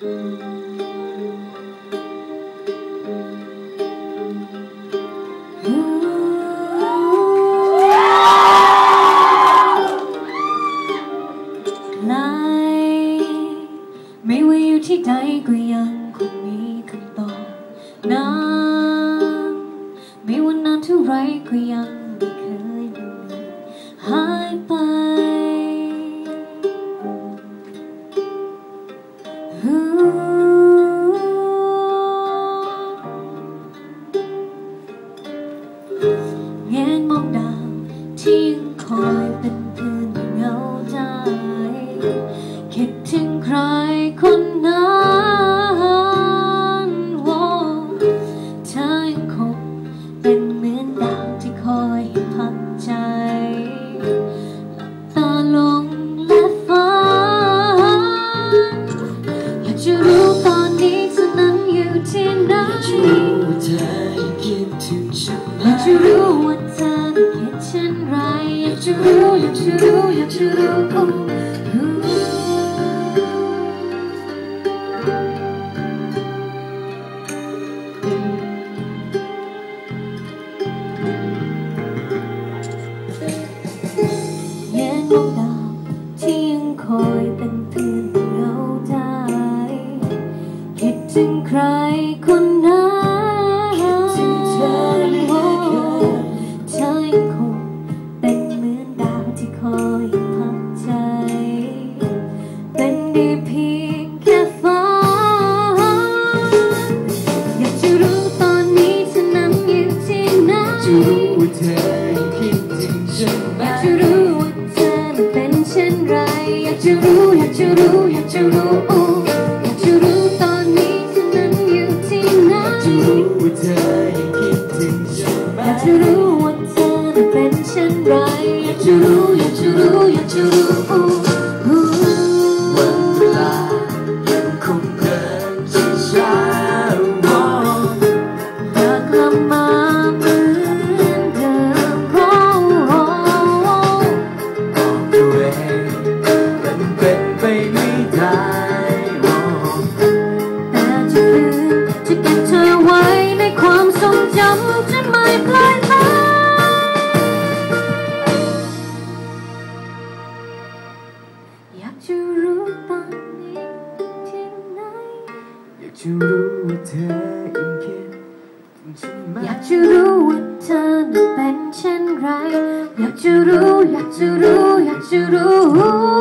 ไหนไม่ว่าอยู่ที่ใดก็ยังคงมีคำตอบนานไม่ว่านานเท่าไรก็ยังไม่เคยดูดีหายไป ยัง อยากจะรู้อยากจะรู้อยากจะรู้แงนมองดาวที่ยังคอยเป็นเพื่อนเราได้คิดถึงใครคน รู้ว่าเธอคิดถึงฉันไหมอยากจะรู้ว่าเธอนั้นเป็นเช่นไร อยากจะรู้ อยากจะรู้ อยากจะรู้อยากจะรู้ตอนนี้เธอนั้นอยู่ที่ไหนอยากจะรู้ว่าเธอยังคิดถึงฉันไหมอยากจะรู้ว่าเธอนั้นเป็นเช่นไร อยากจะรู้ ความทรงจำจะไม่ปล่อยไปอยากจะรู้ตอนนี้ที่ไหน อยากจะรู้ว่าเธอยังคิดถึงฉันไหมอยากจะรู้ว่าเธอนั้นเป็นเช่นไร อยากจะรู้ อยากจะรู้ อยากจะรู้